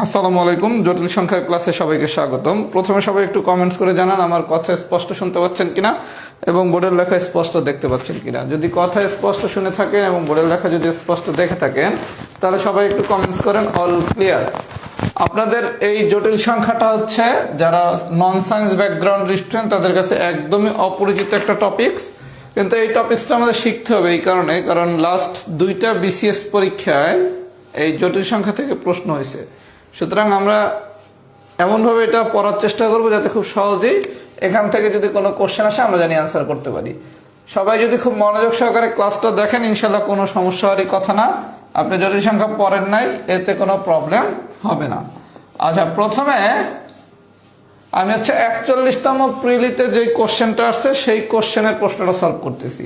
আসসালামু আলাইকুম, জটিল সংখ্যার ক্লাসে সবাইকে স্বাগতম। প্রথমে সবাই একটু কমেন্টস করে জানান আমার কথা স্পষ্ট শুনতে পাচ্ছেন কিনা এবং বোর্ডের লেখা স্পষ্ট দেখতে পাচ্ছেন কিনা। যদি কথা স্পষ্ট শুনে থাকেন এবং বোর্ডের লেখা যদি স্পষ্ট দেখে থাকেন, তাহলে সবাই একটু কমেন্টস করেন অল ক্লিয়ার আপনাদের এই জটিল সংখ্যাটা হচ্ছে যারা নন সায়েন্স ব্যাকগ্রাউন্ড স্টুডেন্ট তাদের কাছে একদমই অপরিচিত একটা টপিকস কিন্তু এই টপিকসটা আমাদের শিখতে হবে এই কারণে, কারণ লাস্ট দুইটা বিসিএস পরীক্ষায় এই জটিল সংখ্যা থেকে প্রশ্ন হয়েছে। সুতরাং আমরা এমনভাবে এটা পড়ার চেষ্টা করব যাতে খুব সহজেই এখান থেকে যদি কোনো কোশ্চেন আসে আমরা জানি অ্যান্সার করতে পারি। সবাই যদি খুব মনোযোগ সহকারে ক্লাসটা দেখেন ইনশাল্লাহ কোনো সমস্যা হওয়ারই কথা না। আপনি জটিল সংখ্যা পড়েন নাই, এতে কোনো প্রবলেম হবে না। আচ্ছা প্রথমে আমি হচ্ছে একচল্লিশতম প্রিলিতে যে কোশ্চেনটা আসছে, সেই কোশ্চেনের প্রশ্নটা সলভ করতেছি।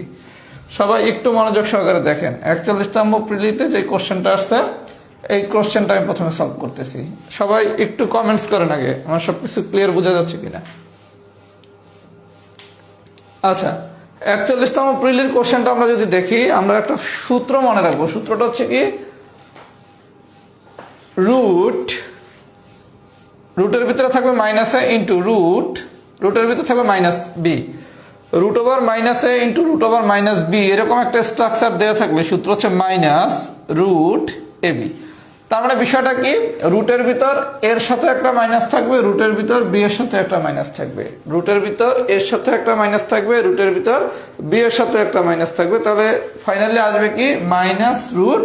সবাই একটু মনোযোগ সহকারে দেখেন। একচল্লিশতম প্রিলিতে যে কোশ্চেনটা আসছে এই কোশ্চেনটা আমি প্রথমে সলভ করতেছি। সবাই একটু কমেন্টস করেন আগে, আমার সবকিছু ক্লিয়ার বোঝা যাচ্ছে কিনা। আচ্ছা একচল্লিশতম প্রিলির কোশ্চেনটা আমরা যদি দেখি, আমরা একটা সূত্র মনে রাখব। সূত্রটা হচ্ছে কি? রুট রুটের ভিতরে থাকবে মাইনাস এ ইন্টু রুট রুটের ভিতরে থাকবে minus B root over minus A into root over minus B এরকম একটা স্ট্রাকচার দেওয়া থাকবে। সূত্র হচ্ছে মাইনাস রুট এ বি তার মানে বিষয়টা কি? রুটের ভিতর এর সাথে একটা মাইনাস থাকবে রুটের ভিতর বি এর সাথে একটা মাইনাস থাকবে। রুটের ভিতর এর সাথে একটা মাইনাস থাকবে রুটের ভিতর বি এর সাথে একটা মাইনাস থাকবে। তাহলে ফাইনালি আসবে কি? মাইনাস রুট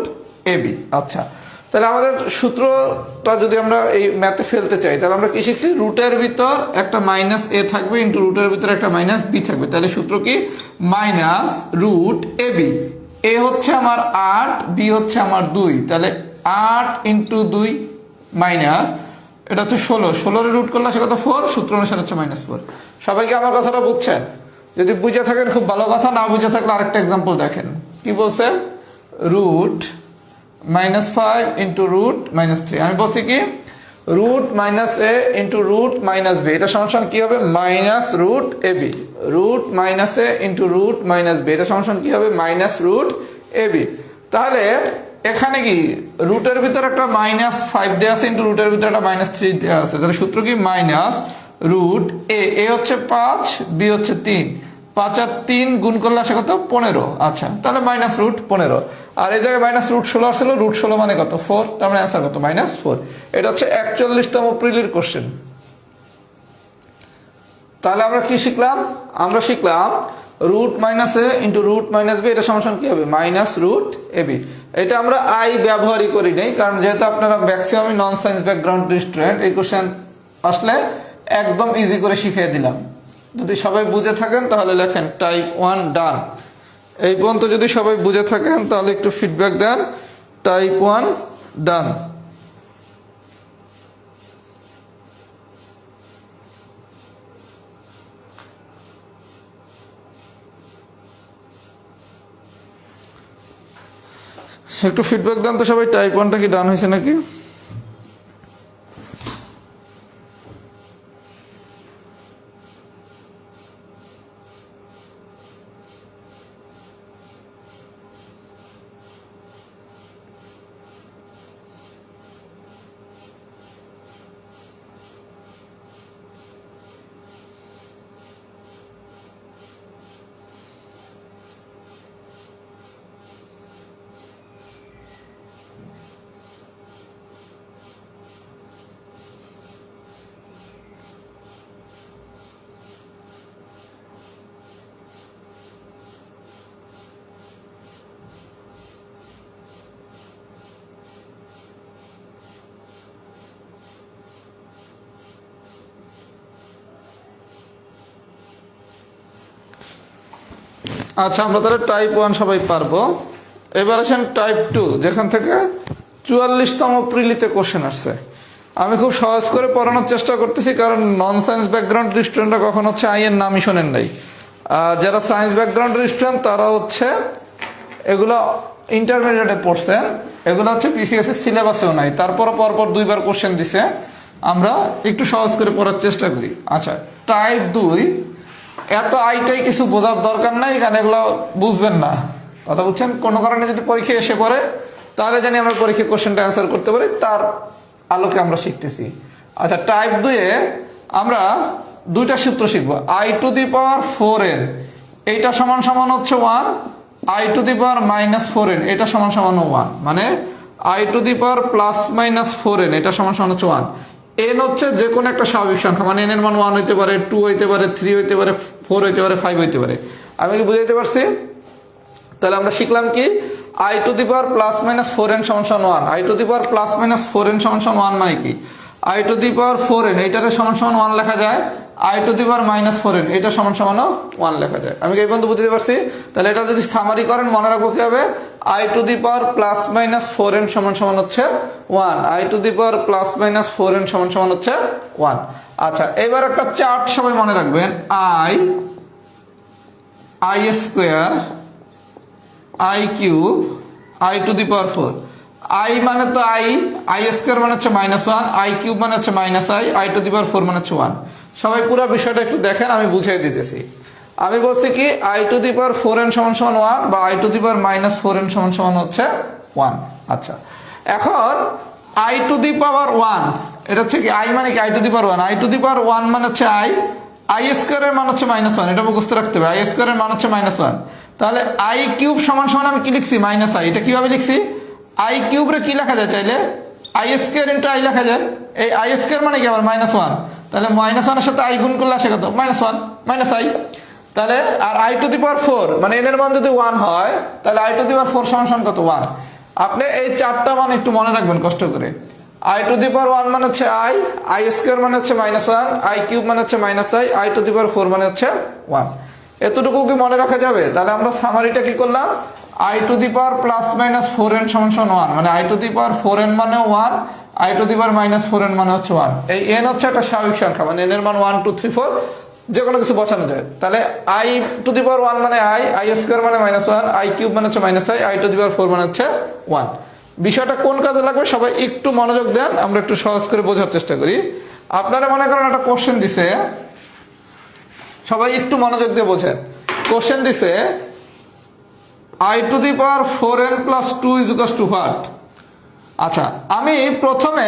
এ বি আচ্ছা তাহলে আমাদের সূত্রটা যদি আমরা এই ম্যাথে ফেলতে চাই, তাহলে আমরা কি শিখছি? রুটের ভিতর একটা মাইনাস এ থাকবে ইন্টু রুটের ভিতর একটা মাইনাস বি থাকবে। তাহলে সূত্র কি? Minus root A B A হচ্ছে আমার আট বি হচ্ছে আমার দুই। তাহলে আট ইন্টু দুই মাইনাস এটা হচ্ছে ষোলো। ষোলোর রুট করলে সে কত? ফোর সূত্র অনুসারে হচ্ছে মাইনাস ফোর সবাইকে আমার কথাটা বুঝছেন যদি বুঝে থাকেন, খুব ভালো কথা। না বুঝে থাকলে আরেকটা এক্সাম্পল দেখেন। কি বলছে? Root minus five into root minus three আমি বলছি কি? Root minus A into root minus B এটা সমান কি হবে? Minus root A B root minus A into root minus B এটা সমান কি হবে? মাইনাস রুট এ বি তাহলে এখানে কি? রুটের ভিতরে একটা মাইনাস ফাইভ দেওয়া আছে ইন্টু রুটের ভিতরে একটা মাইনাস থ্রি দেওয়া আছে। তাহলে সূত্র কি? মাইনাস রুট এ এ হচ্ছে পাঁচ বি হচ্ছে তিন। পাঁচ আর তিন গুণ করলে আসে কত? পনেরো। আচ্ছা তাহলে মাইনাস রুট পনেরো। আর এই জায়গায় মাইনাস রুট ষোলো আসলো রুট ষোলো মানে কত? ফোর তার মানে অ্যান্সার কত? মাইনাস ফোর এটা হচ্ছে একচল্লিশতম প্রিলির কোশ্চেন তাহলে আমরা কি শিখলাম? আমরা শিখলাম root minus a into root minus b এটা সমান কি হবে? মাইনাস রুট এ বি এটা আমরা আই ব্যবহারই করি নাই, কারণ যেহেতু আপনারা ম্যাক্সিমামই নন সায়েন্স ব্যাকগ্রাউন্ড স্টুডেন্ট এই কোশ্চেন আসলে একদম ইজি করে শিখিয়ে দিলাম। যদি সবাই বুঝে থাকেন, তাহলে লেখেন টাইপ ওয়ান ডান এই পর্যন্ত যদি সবাই বুঝে থাকেন, তাহলে একটু ফিডব্যাক দেন। টাইপ ওয়ান ডান একটু ফিডব্যাক দেন তো সবাই টাইপ ওয়ানটা কি ডান হয়েছে নাকি? আচ্ছা আমরা তাহলে টাইপ ওয়ান সবাই পারব। এবার আসেন টাইপ টু যেখান থেকে চুয়াল্লিশতম প্রিলিতে কোশ্চেন আসছে। আমি খুব সহজ করে পড়ানোর চেষ্টা করতেছি, কারণ নন সায়েন্স ব্যাকগ্রাউন্ড স্টুডেন্টরা কখন হচ্ছে আই এর নামই শোনেন নাই। আর যারা সায়েন্স ব্যাকগ্রাউন্ডের স্টুডেন্ট তারা হচ্ছে এগুলো ইন্টারমিডিয়েটে পড়ছেন। এগুলো হচ্ছে পিসিএস এর সিলেবাসেও নাই। তারপর পরপর দুইবার কোশ্চেন দিছে। আমরা একটু সহজ করে পড়ার চেষ্টা করি। আচ্ছা টাইপ দুই এত আইটাই কিছু বোঝার দরকার নাই, কারণ এগুলো বুঝবেন না। কথা বুঝছেন? কোনো কারণে যদি পরীক্ষা এসে পড়ে, তাহলে জানি আমরা পরীক্ষা কোশ্চেনটা অ্যান্সার করতে পারি, তার আলোকে আমরা শিখতেছি। আচ্ছা টাইপ দুয়ে আমরা দুইটা সূত্র শিখব। I to the power four n এইটা সমান সমান হচ্ছে one i to the power minus four n এটা সমান সমান ওয়ান মানে i to the power plus minus four n এটা সমান সমান হচ্ছে ওয়ান এন হচ্ছে যে কোনো একটা স্বাভাবিক সংখ্যা। মানে এন এর মান ওয়ান হইতে পারে টু হইতে পারে থ্রি হইতে পারে ফোর হইতে পারে ফাইভ হইতে পারে। আমি কি বুঝাইতে পারছি? তাহলে আমরা শিখলাম কি? I to the power plus minus four n সমান one i to the power plus minus four n সমান ওয়ান মানে কি? I to the power four n এইটারে সমান সমান ওয়ান লেখা যায়। I to the power minus four n এটা সমান সমানও ওয়ান লেখা যায়। আমি কি এই পর্যন্ত বুঝতে পারছি? তাহলে এটা যদি সামারি করেন, মনে রাখব কি হবে? I to the power plus minus four n সমান সমান হচ্ছে one. I to the power plus minus four n সমান সমান হচ্ছে ওয়ান। আচ্ছা এবার একটা চার্ট সবাই মনে রাখবেন। I i square, i cube, i to the power four. I মানে তো আই আই স্কোয়ার মানে হচ্ছে মাইনাস ওয়ান, আই কিউব মানে হচ্ছে minus i i to the power four মানে হচ্ছে ওয়ান। সবাই পুরো বিষয়টা একটু দেখেন, আমি বুঝিয়ে দিতেছি। আমি বলছি কি i to the power four n সমান সমান ওয়ান বা i to the power minus four n সমান সমান হচ্ছে ওয়ান আচ্ছা এখন i to the power one এটা হচ্ছে কি আই মানে কি i to the power one i to the power one মানে হচ্ছে আই আই স্কোয়ারের মান হচ্ছে মাইনাস ওয়ান এটা মুখস্থ রাখতে হবে আই স্কোয়ারের মান হচ্ছে মাইনাস ওয়ান তাহলে আই কিউব সমান সমান আমি কি লিখছি মাইনাস আই এটা কীভাবে লিখছি? আই কিউবরে কি লেখা যায় চাইলে? আই স্কোয়ার ইন্টু আই লেখা যায়। এই আই স্কোয়ার মানে কি আবার মাইনাস ওয়ান তাহলে মাইনাস ওয়ানের সাথে আই গুণ করলে আসে কত? মাইনাস ওয়ান মাইনাস আই তাহলে আর i to the power four মানে এন এর মান যদি ওয়ান হয়, তাহলে i to the power four সমান কত? ওয়ান আপনি এই চারটা মান একটু মনে রাখবেন কষ্ট করে। I to the power one মানে হচ্ছে আই আই স্কোয়ার মানে হচ্ছে মাইনাস ওয়ান আই কিউব মানে হচ্ছে minus i i to the power four মানে হচ্ছে ওয়ান এতটুকু কি মনে রাখা যাবে? তাহলে আমরা সামারিটা কি করলাম? I to the power plus minus four n সমান ওয়ান মানে i to the power four n মানে one i to the power minus four n মানে হচ্ছে ওয়ান এই এন হচ্ছে একটা স্বাভাবিক সংখ্যা মানে এন এর মান ওয়ান টু থ্রি ফোর যে কোনো কিছু বসানো যায় তাহলে i to the power one মানে আই আই স্কোয়ার মানে মাইনাস ওয়ান আই কিউব মানে হচ্ছে minus i i to the power four মানে হচ্ছে ওয়ান বিষয়টা কোন কাজে লাগবে সবাই একটু মনোযোগ দেন, আমরা একটু সহজ করে বোঝার চেষ্টা করি। আপনারা মনে করেন একটা কোশ্চেন দিছে, সবাই একটু মনোযোগ দিয়ে বোঝেন। কোশ্চেন দিছে i to the power four n plus two is to what আচ্ছা আমি প্রথমে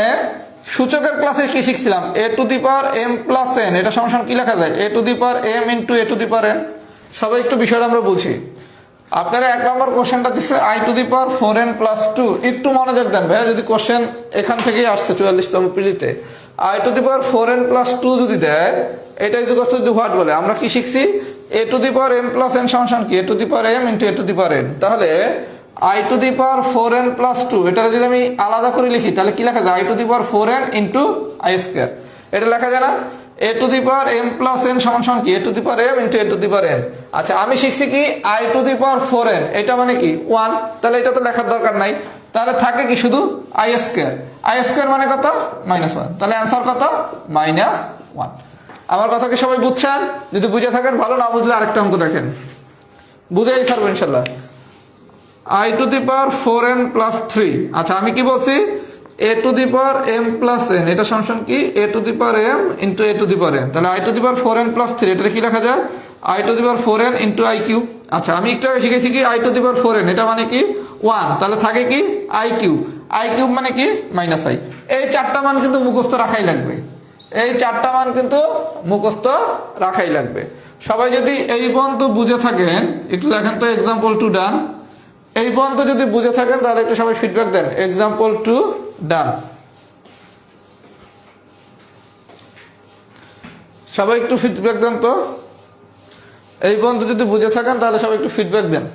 সূচকের ক্লাসে কি শিখছিলাম? A to the power m plus n এটা সমান কি লেখা যায়? A to the power m into a to the power n সবাই একটু বিষয়টা আমরা বুঝি। আপনারা এক নম্বর কোশ্চেনটা দিচ্ছে i to the power four n plus two একটু মনোযোগ দেন ভাইয়া, যদি কোশ্চেন এখান থেকেই আসছে চুয়াল্লিশতম পিড়িতে। I to the power four n plus two যদি দেয়, এটা ইজুকাস যদি হোয়াট বলে, আমরা কি শিখছি? A to the power m plus n সমান কি? A to the power m into a to the power n তাহলে i to the power four n plus two এটা যদি আমি আলাদা করে লিখি, তাহলে কি লেখা যায়? I to the power four n into i square এটা লেখা যায় না? A to the power m plus n সমান সমান কি? A to the power m into a to the power n আচ্ছা আমি শিখছি কি? I to the power four n এটা মানে কি? ওয়ান তাহলে এটা তো লেখার দরকার নাই। তাহলে থাকে কি শুধু? আই স্কোয়ার আই স্কোয়ার মানে কত? মাইনাস ওয়ান তাহলে অ্যান্সার কত? মাইনাস ওয়ান আমার কথা কি সবাই বুঝছেন? যদি বুঝে থাকেন, ভালো না বুঝলে আরেকটা অঙ্ক দেখেন। বুঝেই ছাড়বো ইনশাল্লাহ। I to the power four n plus three. আচ্ছা আমি কি বলছি? A to the power m plus n. এটা সমান কি? A to the power m into a to the power n. তাহলে i to the power four n plus three এটা কি লেখা যায়? I to the power four n into i cube. আচ্ছা আমি একটু আগে শিখেছি কি? I to the power four n, এটা মানে কি? ওয়ান। তাহলে থাকে কি? I cube. আই কিউব মানে কি? Minus i. এই চারটা মান কিন্তু মুখস্থ রাখাই লাগবে। এই চারটা মান কিন্তু মুখস্থ রাখাই লাগবে। সবাই যদি এই পর্যন্ত বুঝে থাকেন, একটু দেখেন তো এক্সাম্পল টু ডান এই পর্যন্ত যদি বুঝে থাকেন, তাহলে একটু সবাই ফিডব্যাক দেন। এক্সাম্পল টু ডান সবাই একটু ফিডব্যাক দেন তো? এই পর্যন্ত যদি বুঝে থাকেন, তাহলে সবাই একটু ফিডব্যাক দেন।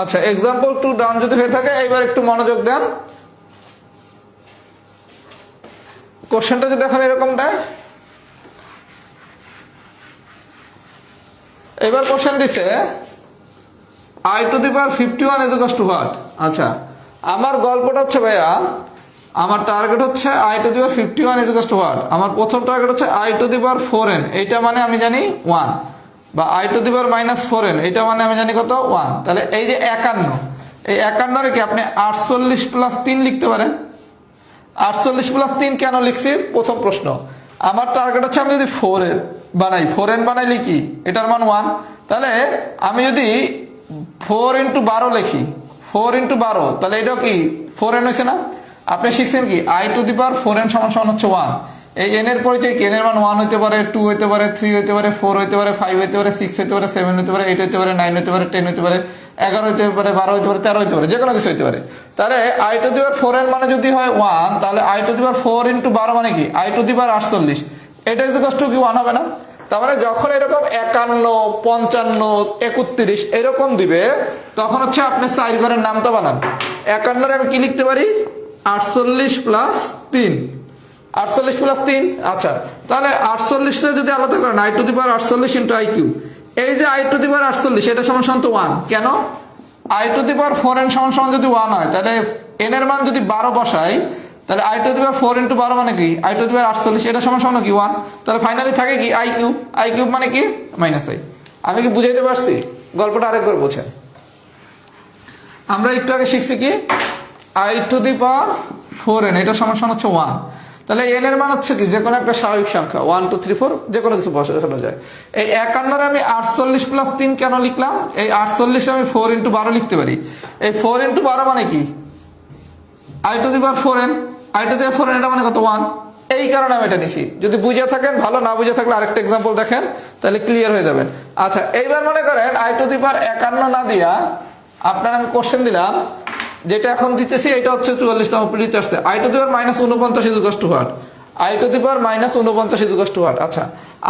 আচ্ছা এক্সাম্পল টু ডান যদি হয়ে থাকে এবার একটু মনোযোগ দেন। কোশ্চেনটা যদি এখন এরকম দেয়। এবার কোশ্চেন দিছে i to the power fifty one is to what আচ্ছা আমার গল্পটা হচ্ছে ভাইয়া, আমার টার্গেট হচ্ছে i to the power fifty one is to what আমার প্রথম টার্গেট হচ্ছে i to the power four n এইটা মানে আমি জানি ওয়ান বা i to the power minus four n এটা মানে আমি জানি কত? ওয়ান তাহলে এই যে একান্ন, এই একান্নরে কি আপনি আটচল্লিশ প্লাস তিন লিখতে পারেন? আটচল্লিশ প্লাস তিন কেন লিখছি? প্রথম প্রশ্ন। আমার টার্গেট হচ্ছে আমি যদি ফোর এর বানাই ফোর এন বানাই লিখি এটার মান ওয়ান তাহলে আমি যদি ফোর ইন্টু বারো লিখি ফোর ইন্টু বারো, তাহলে এটাও কি? ফোর এন হয়েছে না? আপনি শিখছেন কি? I to the power four n সমান সমান হচ্ছে ওয়ান এই এন এর পরিচয় কি এন এর মান ওয়ান হতে পারে টু হতে পারে থ্রি হতে পারে ফোর হতে পারে ফাইভ হতে পারে সিক্স হতে পারে সেভেন হতে পারে এইট হতে পারে নাইন হতে পারে টেন হতে পারে এগারো হতে পারে বারো হতে পারে তেরো হতে পারে যে কোনো কিছু হতে পারে তাহলে i to the power four n মানে যদি হয় ওয়ান তাহলে i to the power four into বারো মানে কি আই টু দি পাওয়ার আটচল্লিশ এটা ইজ কষ্ট কি ওয়ান হবে না তার মানে যখন এরকম একান্ন পঞ্চান্ন একত্রিশ এরকম দিবে তখন হচ্ছে আপনি চার ঘরের নামটা বানান একান্নরে আমি কি লিখতে পারি আটচল্লিশ প্লাস তিন আটচল্লিশ প্লাস তিন? আচ্ছা তাহলে আটচল্লিশটা যদি আলাদা করেন আই টু দি পাওয়ার আটচল্লিশ ইন্টু আই কিউ এই যে আই টু দি পাওয়ার আটচল্লিশ, এটা সমান সমান তো ওয়ান কেন? I to the power four n সমান সমান যদি ওয়ান হয়, তাহলে এন এর মান যদি বারো বসাই, তাহলে i to the power four into বারো মানে কি? আই টু দি পাওয়ার আটচল্লিশ, এটা সমান সমান কি ওয়ান তাহলে ফাইনালি থাকে কি আই কিউব আই কিউব মানে কি? মাইনাস আই আমি কি বুঝাইতে পারছি? গল্পটা আরেকবার বোঝেন। আমরা একটু আগে শিখছি কি? I to the power four n এটা সমান সমান হচ্ছে ওয়ান তাহলে এন এর মান হচ্ছে কি? যে কোনো একটা স্বাভাবিক সংখ্যা। ওয়ান টু থ্রি ফোর যে কোনো কিছু বসানো যায়। এই একান্নরে আমি আটচল্লিশ প্লাস তিন কেন লিখলাম? এই আটচল্লিশে আমি ফোর ইন্টু বারো লিখতে পারি। এই ফোর ইন্টু বারো মানে কি? I to the power four n i to the four n এটা মানে কত? ওয়ান এই কারণে আমি এটা নিছি। যদি বুঝে থাকেন, ভালো না বুঝে থাকলে আরেকটা এক্সাম্পল দেখেন, তাহলে ক্লিয়ার হয়ে যাবেন। আচ্ছা এইবার মনে করেন আই টু দি পাওয়ার একান্ন না দিয়া আপনার আমি কোশ্চেন দিলাম যেটা এখন দিতেছি, এটা হচ্ছে চুয়াল্লিশতম পিড়িতে আসছে। I to the power minus উনপঞ্চাশ ইজুকাস to what i to the power minus উনপঞ্চাশ ইজুকাস টু ওয়াট আচ্ছা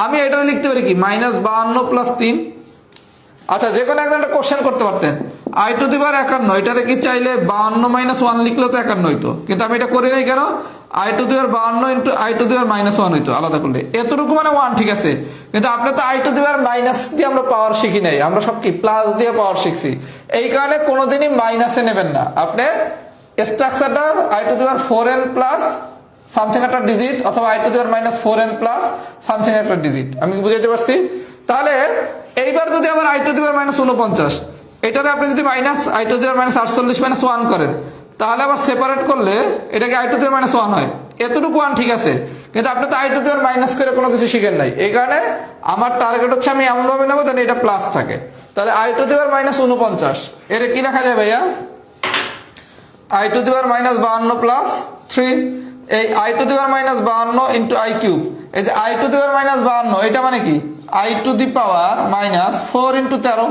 আমি এটা লিখতে পারি কি? মাইনাস বাহান্ন প্লাস তিন। আচ্ছা যে কোনো একজন একটা কোশ্চেন করতে পারতেন। আই টু দি একান্ন এটাতে কি চাইলে বাহান্ন মাইনাস ওয়ান লিখলে তো একান্ন হইতো কিন্তু আমি এটা করি নাই কেন? আই টু দি পাওয়ার বাহান্ন into i to the power minus one হইতো, আলাদা করলে। এতটুকু মানে ওয়ান ঠিক আছে? কিন্তু আপনি তো i to the power minus দিয়ে আমরা পাওয়ার শিখি নাই। আমরা সব কি প্লাস দিয়ে পাওয়ার শিখছি। এই কারণে কোনোদিনই মাইনাসে নেবেন না। আপনি স্ট্রাকচারটা i to the power four n plus something একটা ডিজিট অথবা i to the power minus four n plus something একটা ডিজিট আমি বুঝাইতে পারছি? তাহলে এইবার যদি আমার i to the power minus উনপঞ্চাশ এটারে আপনি যদি minus i to the power minus আটচল্লিশ মাইনাস ওয়ান করেন তাহলে আবার সেপারেট করলে এটাকে i to the minus one হয়। এতটুকু ওয়ান ঠিক আছে। কিন্তু আপনি তো আই টু দি মাইনাস করে কোনো কিছু শিখেন নাই। এই কারণে আমার টার্গেট হচ্ছে আমি এমনভাবে নেব যেন এটা প্লাস থাকে। তাহলে আই টু দি মাইনাস উনপঞ্চাশ এর কি লেখা যায় ভাইয়া? I to the power minus বাহান্ন প্লাস থ্রি এই i to the power minus বাহান্ন ইন্টু আই কিউব এই যে i to the power minus বাহান্ন, এটা মানে কি? I to the power minus four into তেরো।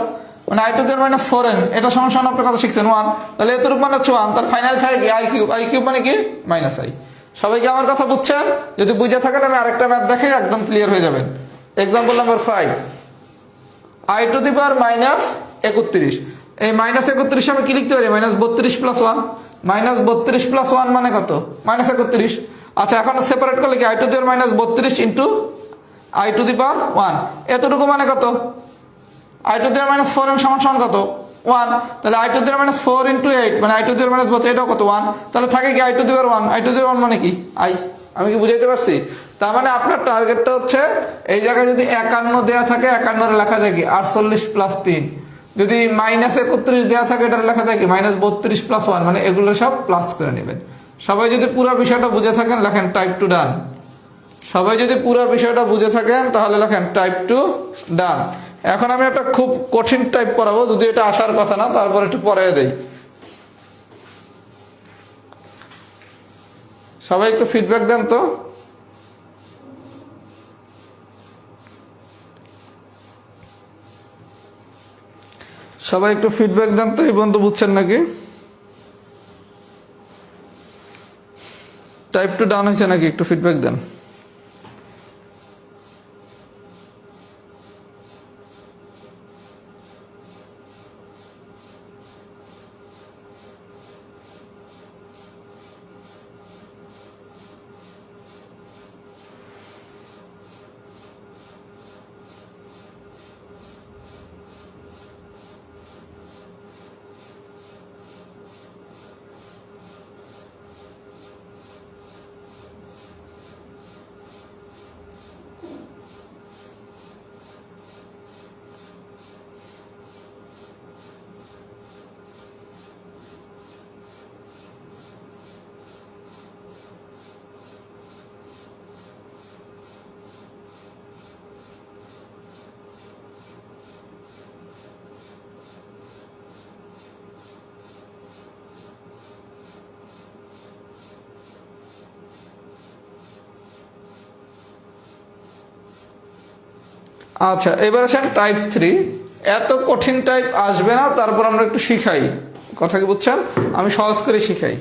মানে i to the power minus four n এটা সমস্যা আপনি কথা শিখছেন ওয়ান তাহলে এতটুকু মানে হচ্ছে ওয়ান তার ফাইনাল থাকে কি? আই কিউব আই কিউব মানে কি? মাইনাস আই সবাই কি আমার কথা বুঝছেন? যদি বুঝে থাকেন, আমি আরেকটা ম্যাথ দেখে একদম ক্লিয়ার হয়ে যাবেন। Example number five i to the power minus একত্রিশ। এই মাইনাস একত্রিশ আমি কি লিখতে পারি? মাইনাস বত্রিশ প্লাস ওয়ান মাইনাস বত্রিশ প্লাস ওয়ান মানে কত? মাইনাস একত্রিশ। আচ্ছা এখন সেপারেট করলে কি? I to the power minus বত্রিশ into i to the power one এতটুকু মানে কত? I to the power minus four n সমান সমান কত? ওয়ান। তাহলে i to the minus four into eight মানে আই টু দি মাইনাস বত্রিশ এটাও কত? ওয়ান। তাহলে থাকে কি i to the power one? I to the one মানে কি? আই। আমি কি বুঝাইতে পারছি? তার মানে আপনার টার্গেটটা হচ্ছে এই জায়গায় যদি একান্ন দেয়া থাকে, একান্নর লেখা যায় কি? আটচল্লিশ প্লাস তিন। যদি মাইনাস একত্রিশ দেওয়া থাকে, এটার লেখা থাকে মাইনাস বত্রিশ প্লাস ওয়ান মানে এগুলো সব প্লাস করে নেবেন। সবাই যদি পুরো বিষয়টা বুঝে থাকেন, লেখেন টাইপ টু ডান সবাই যদি পুরো বিষয়টা বুঝে থাকেন, তাহলে লেখেন টাইপ টু ডান এখন আমি একটা খুব কঠিন টাইপ করাবো যদি এটা আসার কথা না, তারপর একটু পরে দেই। সবাই একটু ফিডব্যাক দেন তো। সবাই একটু ফিডব্যাক দেন তো, এই বন্ধু বুঝছেন নাকি? টাইপ টু ডান হয়েছে নাকি? একটু ফিডব্যাক দেন। আচ্ছা এবার আসেন টাইপ থ্রি এত কঠিন টাইপ আসবে না, তারপর আমরা একটু শিখাই। কথা কি বুঝছেন? আমি সহজ করে শিখাই।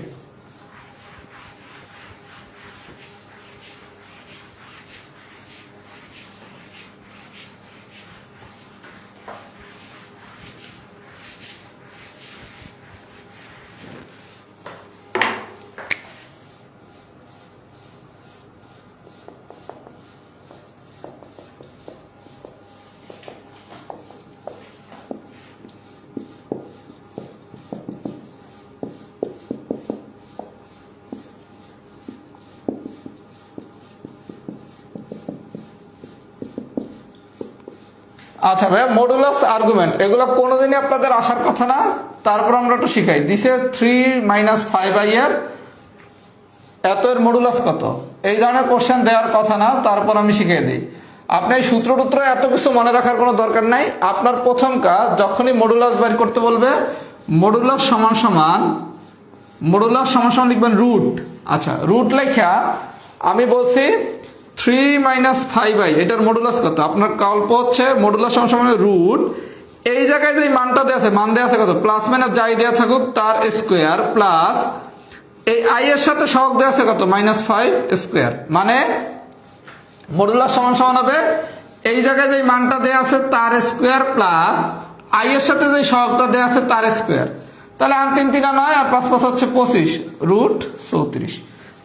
আচ্ছা ভাইয়া মডুলাস আর্গুমেন্ট এগুলো কোনোদিনই আপনাদের আসার কথা না। তারপর আমরা একটু শিখাই। দিছে থ্রি মাইনাস ফাইভ আই এর এত এর মডুলাস কত? এই ধরনের কোশ্চেন দেওয়ার কথা না, তারপর আমি শিখিয়ে দিই। আপনি এই সূত্র টুত্র এত কিছু মনে রাখার কোনো দরকার নাই। আপনার প্রথম কাজ, যখনই মডুলাস বাইর করতে বলবে মডুলাস সমান সমান মডুলাস সমান সমান লিখবেন রুট আচ্ছা রুট লেখা, আমি বলছি থ্রি মাইনাস ফাইভ আই এটার মডুলাস কত? আপনার কল্প হচ্ছে মডুলাস সমান সমান রুট এই জায়গায় যে মানটা দেওয়া আছে, মান দেওয়া আছে কত? প্লাস মাইনাস যাই দেওয়া থাকুক, তার স্কোয়ার প্লাস এই আই এর সাথে সহগ দেওয়া আছে কত? মাইনাস ফাইভ স্কোয়ার মানে মডুলাস সমান সমান হবে, এই জায়গায় যে মানটা দেওয়া আছে, তার স্কোয়ার প্লাস আই এর সাথে যে সহগটা দেওয়া আছে, তার স্কোয়ার তাহলে আর তিন তিনা নয় আর পাঁচ পাঁচ হচ্ছে পঁচিশ রুট চৌত্রিশ।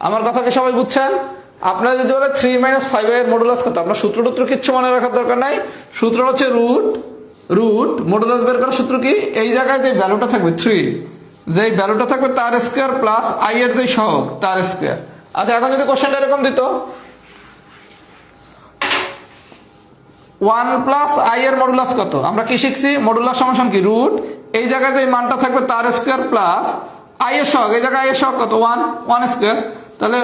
আমার কথা কি সবাই বুঝছেন? আপনারা যদি বলে থ্রি মাইনাস ফাইভ এর মডুলাস কত? আপনার সূত্র টুত্র কিচ্ছু মনে রাখার দরকার নাই। সূত্র হচ্ছে রুট রুট মডুলাস বের করার সূত্র কি? এই জায়গায় যে ভ্যালুটা থাকবে থ্রি যে ভ্যালুটা থাকবে তার স্কোয়ার প্লাস আই এর যে সহগ, তার স্কোয়ার আচ্ছা এখন যদি কোশ্চেনটা এরকম দিত ওয়ান প্লাস আই এর মডুলাস কত? আমরা কি শিখছি? মডুলাস সমান কি? রুট এই জায়গায় যে মানটা থাকবে তার স্কোয়ার প্লাস আই এর সহগ। এই জায়গায় আই এর সহগ কত? ওয়ান ওয়ান স্কোয়ার তাহলে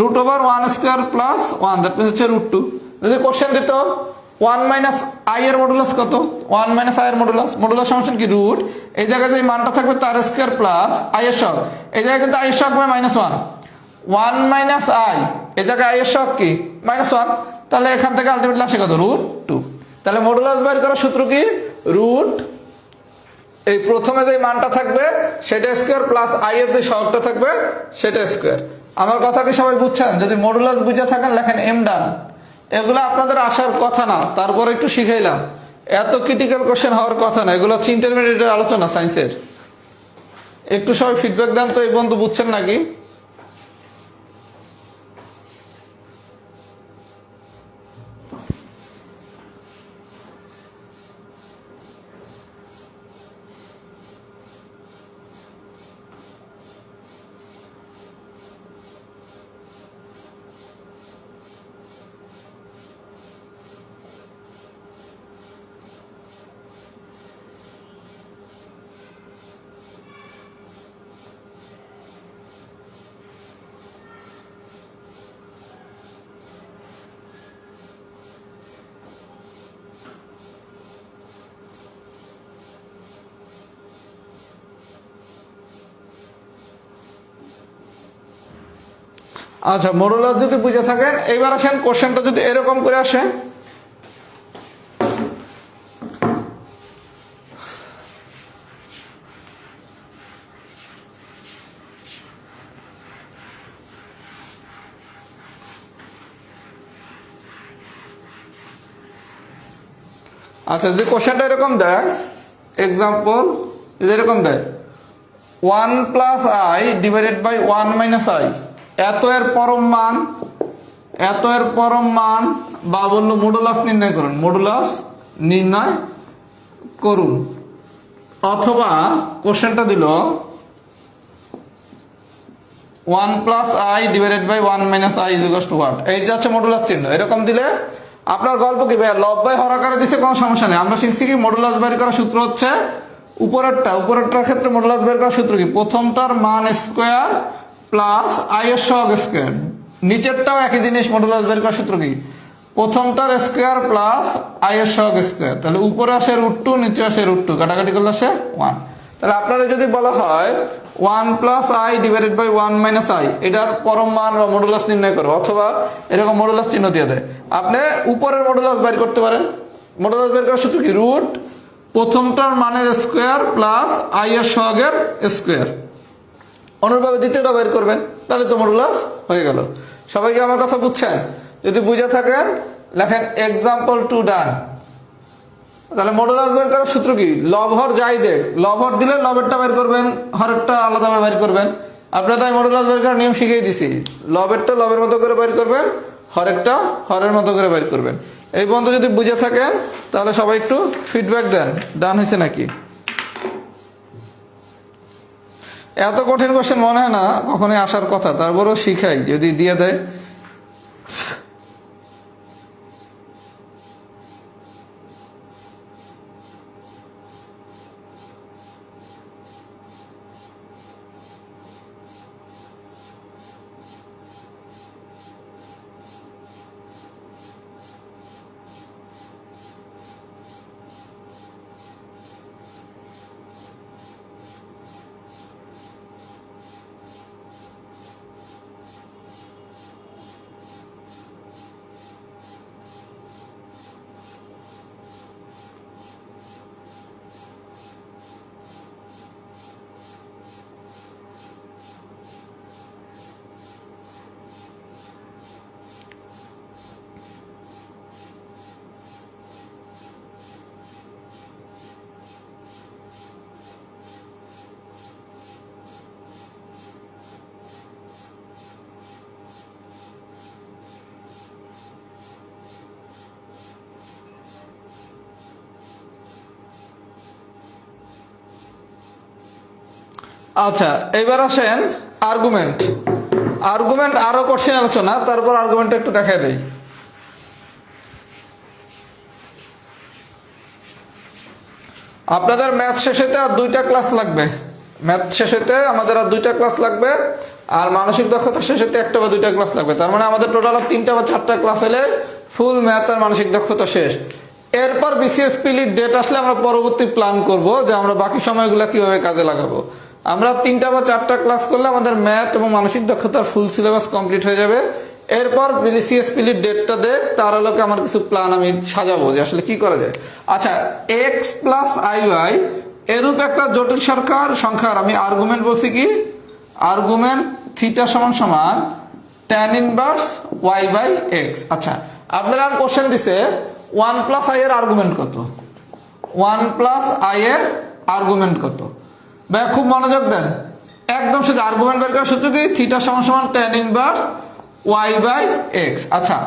root over one square plus one that means হচ্ছে রুট টু যদি কোশ্চেন দিত ওয়ান মাইনাস আই এর মডুলাস কত? ওয়ান মাইনাস আই এর মডুলাস মডুলাস সমান কি? রুট এই জায়গায় যে মানটা থাকবে তার স্কোয়ার প্লাস আই এর সহগ। এই জায়গায় কিন্তু আই এর সহগ minus one one minus i এই জায়গায় আই এর সহগ কি? মাইনাস ওয়ান তাহলে এখান থেকে আলটিমেটলি আসে কত? রুট টু তাহলে মডুলাস বের করার সূত্র কি? রুট এই প্রথমে যে মানটা থাকবে, সেটা স্কোয়ার প্লাস আই এর যে সহগটা থাকবে, সেটা স্কোয়ার আমার কথা কি সবাই বুঝছেন? যদি মডুলাস বুঝে থাকেন, লেখেন এম ডান এগুলো আপনাদের আসার কথা না, তারপর একটু শিখাইলাম। এত ক্রিটিক্যাল কোশ্চেন হওয়ার কথা না, এগুলো হচ্ছে ইন্টারমিডিয়েটের আলোচনা সায়েন্সের একটু সবাই ফিডব্যাক দেন তো, এই বন্ধু বুঝছেন নাকি? আচ্ছা মডুলাস যদি বুঝে থাকেন, এইবার আসেন কোশ্চেনটা যদি এরকম করে আসে। আচ্ছা যদি কোশ্চেনটা এরকম দেয় এক্সাম্পল যদি এরকম দেয় one plus i divided by one minus i এত এর পরম মান, এত এর পরম মান, বা বলল মডুলাস নির্ণয় করুন মডুলাস নির্ণয় করুন। অথবা কোশ্চেনটা দিল one plus i divided by one minus i ইজিকাস to what এই যে হচ্ছে মডুলাস চিহ্ন, এরকম দিলে আপনার গল্প কি ভাইয়া? লব বাই হরাকারে দিছে, কোনো সমস্যা নেই। আমরা শিখছি কি মডুলাস বের করার সূত্র হচ্ছে উপরেরটা। উপরেরটার ক্ষেত্রে মডুলাস বের করার সূত্র কি? প্রথমটার মান স্কোয়ার প্লাস আই এর সহগ স্কোয়ার। নিচেরটাও একই জিনিস মডুলাস বের করার সূত্র কি? প্রথমটার স্কোয়ার প্লাস আই এর সহগ স্কোয়ার। তাহলে উপরে আসে রুট টু নিচে আসে রুট টু কাটাকাটি করলে আসে ওয়ান তাহলে আপনারা যদি বলা হয় one plus i divided by one minus i এটার পরম মান বা মডুলাস নির্ণয় করো, অথবা এরকম মডুলাস চিহ্ন দিয়ে দেয়। আপনি উপরের মডুলাস বাইর করতে পারেন। মডুলাস বের করার সূত্র কি? রুট প্রথমটার মানের স্কোয়ার প্লাস আই এর সহগের স্কোয়ার। অনুরূপভাবে দ্বিতীয়টা বের করবেন, তাহলে তো মডুলাস হয়ে গেল। সবাইকে আমার কথা বুঝছেন? যদি বুঝে থাকেন, লেখেন এক্সাম্পল টু ডান তাহলে মডুলাস বের করার সূত্র কি? লব হর যাই দেখ লব হর দিলে লবেরটা বের করবেন হরেরটা আলাদাভাবে বের করবেন। আপনারা তাই মডুলাস বের করার নিয়ম শিখিয়ে দিছি। লবেরটা লবের মতো করে বের করবেন হরেরটা হরের মতো করে বের করবেন। এই পর্যন্ত যদি বুঝে থাকেন, তাহলে সবাই একটু ফিডব্যাক দেন। ডান হয়েছে নাকি? এত কঠিন কোশ্চেন মনে হয় না কখনোই আসার কথা। তারপরেও শিখাই যদি দিয়ে দেয়। আচ্ছা এবার আসেন আর্গুমেন্ট আর্গুমেন্ট আরও কঠিন আলোচনা, তারপর আর্গুমেন্ট একটু দেখা দেই। আপনাদের ম্যাথ শেষ হতে আর দুইটা ক্লাস লাগবে। ম্যাথ শেষ হতে আমাদের আর দুইটা ক্লাস লাগবে, আর মানসিক দক্ষতা শেষ হতে একটা বা দুইটা ক্লাস লাগবে। তার মানে আমাদের টোটাল আর তিনটা বা চারটা ক্লাস হলে ফুল ম্যাথ আর মানসিক দক্ষতা শেষ। এরপর বিসিএস পিলির ডেট আসলে আমরা পরবর্তী প্ল্যান করব যে আমরা বাকি সময়গুলো কীভাবে কাজে লাগাবো। আমরা তিনটা বা চারটা ক্লাস করলে আমাদের ম্যাথ এবং মানসিক দক্ষতার ফুল সিলেবাস কমপ্লিট হয়ে যাবে। এরপর পিলির ডেটটা দে তার আলোকে আমার কিছু প্ল্যান আমি সাজাবো যে আসলে কি করা যায়। আচ্ছা এক্স প্লাস আই ওয়াই এরূপ একটা জটিল সরকার সংখ্যার, আমি আর্গুমেন্ট বলছি কি? আর্গুমেন্ট থিটা সমান সমান tan inverse y by x আচ্ছা আপনারা কোশ্চেন দিছে ওয়ান প্লাস আই এর আর্গুমেন্ট কত? ওয়ান প্লাস আই এর আর্গুমেন্ট কত? ভাই, খুব মনোযোগ দেন। একদম শুধু আর্গুমেন্ট বের করার সূত্র কি থিটা সমান সমান tan inverse y by x আচ্ছা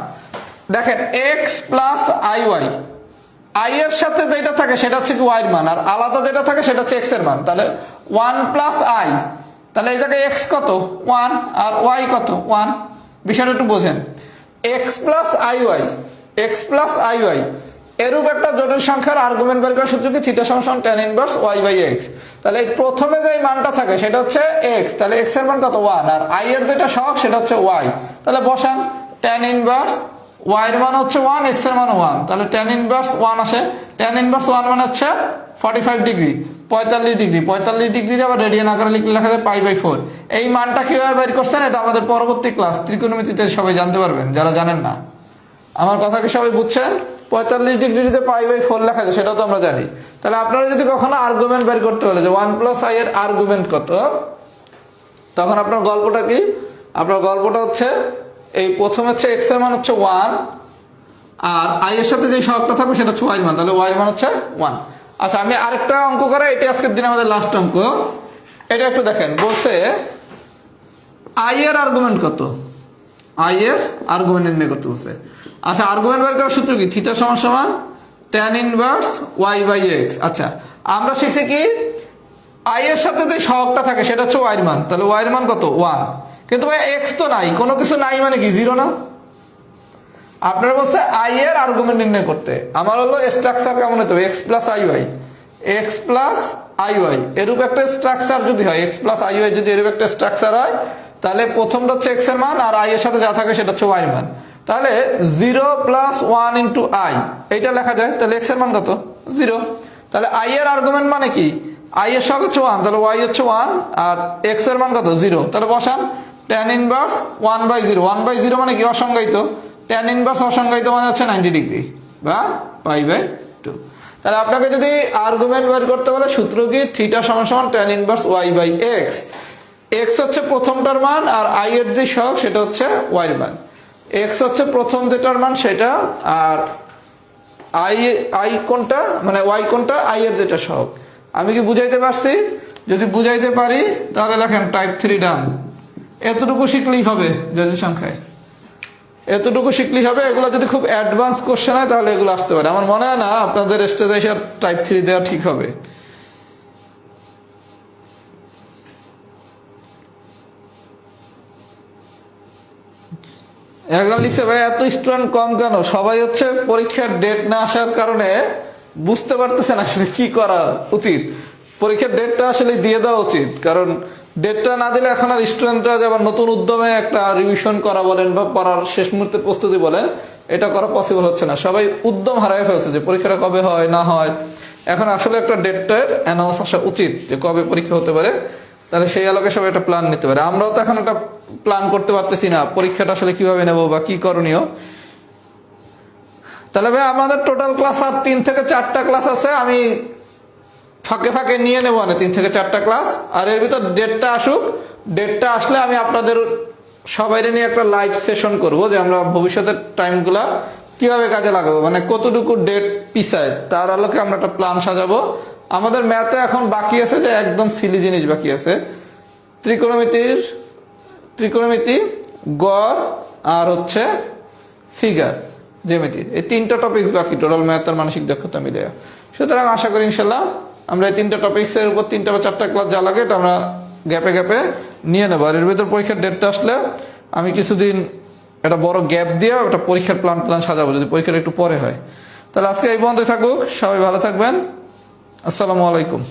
দেখেন x plus i y i এর সাথে যেটা থাকে সেটা হচ্ছে কি ওয়াই এর মান, আর আলাদা যেটা থাকে সেটা হচ্ছে এক্সের মান। তাহলে ওয়ান প্লাস আই তাহলে এই জায়গায় এক্স কত? ওয়ান আর ওয়াই কত? ওয়ান বিষয়টা একটু বোঝেন। X plus i y x plus i y এরূপ একটা জটিল সংখ্যার আর্গুমেন্ট বের করার কি থিটা সমান tan inverse y by x তাহলে প্রথমে যে মানটা থাকে সেটা হচ্ছে এক্স তাহলে এক্সের মান কত? ওয়ান আর আই এর যেটা সহগ সেটা হচ্ছে ওয়াই তাহলে বসান ট্যান ইনভার্স ওয়াই এর মান হচ্ছে ওয়ান এক্সের মান ওয়ান তাহলে ট্যান ইনভার্স ওয়ান আসে। ট্যান ইনভার্স ওয়ান মানে হচ্ছে ফর্টি ফাইভ ডিগ্রি পঁয়তাল্লিশ ডিগ্রি পঁয়তাল্লিশ ডিগ্রি আবার রেডিয়ান আকারে লিখলে লেখা যায় পাই বাই ফোর এই মানটা কীভাবে বের করছেন? এটা আমাদের পরবর্তী ক্লাস ত্রিকোণমিতিতে সবাই জানতে পারবেন, যারা জানেন না। আমার কথা কি সবাই বুঝছেন? পঁয়তাল্লিশ ডিগ্রিতে পাই বাই ফোর লেখা যায় সেটাও তো আমরা জানি। তাহলে আপনারা যদি কখনো আর্গুমেন্ট বের করতে বলে যে ওয়ান প্লাস আই এর আর্গুমেন্ট কত, তখন আপনার গল্পটা কি? আপনার গল্পটা হচ্ছে, এই প্রথম হচ্ছে এক্সের মান হচ্ছে ওয়ান আর আই এর সাথে যে সহগটা থাকবে সেটা হচ্ছে ওয়াই মান, তাহলে ওয়াই মান হচ্ছে ওয়ান আচ্ছা আমি আরেকটা অঙ্ক করে, এটা আজকের দিনে আমাদের লাস্ট অঙ্ক। এটা একটু দেখেন, বলছে আই এর আর্গুমেন্ট কত? আই এর আর্গুমেন্ট নির্ণয় করতে বলছে। আচ্ছা আর্গুমেন্ট বের করার সূত্র কি? থিটা সমান সমান tan inverse y by x আচ্ছা আমরা শিখছি কি? আই এর সাথে যে সহগটা থাকে, সেটা হচ্ছে ওয়াই মান। তাহলে ওয়াই মান কত? ওয়ান কিন্তু ভাই এক্স তো নাই। কোনো কিছু নাই মানে কি? জিরো না? আপনার বলছে আই এর আর্গুমেন্ট নির্ণয় করতে। আমার হলো স্ট্রাকচার কেমন হতে হবে? X plus i y x plus i y এরূপ একটা স্ট্রাকচার যদি হয় এক্স প্লাস আই ওয়াই যদি এরূপ একটা স্ট্রাকচার হয়, তাহলে প্রথমটা হচ্ছে এক্সের মান আর আই এর সাথে যা থাকে সেটা হচ্ছে ওয়াই মান। তাহলে zero plus one into i, এইটা লেখা যায়, তাহলে এক্সের মান কত? জিরো। তাহলে আই এর আর্গুমেন্ট মানে কি? আই এর সঙ্গে হচ্ছে ওয়ান তাহলে ওয়াই হচ্ছে ওয়ান আর এক্সের মান কত? জিরো। তাহলে বসান tan inverse one by zero one by zero মানে কি? অসংজ্ঞায়িত। ট্যান ইনভার্স অসংজ্ঞায়িত মানে হচ্ছে নাইনটি ডিগ্রি বা পাই বাই টু তাহলে আপনাকে যদি আর্গুমেন্ট বের করতে বলে, সূত্র কি? থিটা সমান সমান tan inverse y by x x হচ্ছে প্রথমটার মান, আর আই এর যে সহগ, সেটা হচ্ছে ওয়াই মান। এক্স হচ্ছে প্রথম যেটার মান সেটা, আর আই আই কোনটা? মানে ওয়াই কোনটা? আই এর যেটা সহগ। আমি কি বুঝাইতে পারছি? যদি বুঝাইতে পারি, তাহলে লেখেন টাইপ থ্রি ডান এতটুকু শিখলেই হবে যদি সংখ্যায়। এতটুকু শিখলেই হবে, এগুলো যদি খুব অ্যাডভান্স কোশ্চেন হয়, তাহলে এগুলো আসতে পারে। আমার মনে হয় না আপনাদের স্টেজে টাইপ থ্রি দেওয়া ঠিক হবে। একজন লিখছে, ভাই, এত স্টুডেন্ট কম কেন? সবাই হচ্ছে পরীক্ষার ডেট না আসার কারণে বুঝতে পারতেছেন আসলে কি করা উচিত। পরীক্ষার ডেটটা আসলে দিয়ে দেওয়া উচিত, কারণ ডেটটা না দিলে এখন আর স্টুডেন্টরা যেমন নতুন উদ্যমে একটা রিভিশন করা বলেন বা পড়ার শেষ মুহূর্তে প্রস্তুতি বলেন, এটা করা পসিবল হচ্ছে না। সবাই উদ্যম হারায় ফেলছে যে পরীক্ষাটা কবে হয়, না হয়। এখন আসলে একটা ডেটটার অ্যানাউন্স আসা উচিত যে কবে পরীক্ষা হতে পারে, তাহলে সেই আলোকে সবাই একটা প্ল্যান নিতে পারে। আমরাও তো এখন একটা প্ল্যান করতে পারতেছি না, পরীক্ষাটা আসলে কীভাবে নেব বা কি করণীয়। তাহলে ভাই, আমাদের টোটাল ক্লাস আর তিন থেকে চারটা ক্লাস আছে, আমি ফাঁকে ফাঁকে নিয়ে নেব না তিন থেকে চারটা ক্লাস আর এর ভিতর ডেটটা আসুক ডেটটা আসলে আমি আপনাদের সবাই নিয়ে একটা লাইভ সেশন করব যে আমরা ভবিষ্যতের টাইমগুলা কীভাবে কাজে লাগাবো। মানে কতটুকু ডেট পিছায়, তার আলোকে আমরা একটা প্ল্যান সাজাবো। আমাদের ম্যাথে এখন বাকি আছে যে একদম সিলি জিনিস বাকি আছে। ত্রিকোণমিতির ত্রিকোণমিতি, গড় আর হচ্ছে ফিগার জ্যামিতি এই তিনটা টপিক্স বাকি টোটাল ম্যাথ আর মানসিক দক্ষতা মিলে সুতরাং আশা করি ইনশাল্লাহ আমরা এই তিনটা টপিক্সের উপর তিনটা বা চারটা ক্লাস যা লাগে এটা আমরা গ্যাপে গ্যাপে নিয়ে নেব। আর এর ভিতর পরীক্ষার ডেটটা আসলে আমি কিছুদিন একটা বড় গ্যাপ দিয়ে একটা পরীক্ষার প্ল্যান প্ল্যান সাজাবো, যদি পরীক্ষাটা একটু পরে হয়। তাহলে আজকে এই বন্ধই থাকুক, সবাই ভালো থাকবেন। আসসালামু আলাইকুম।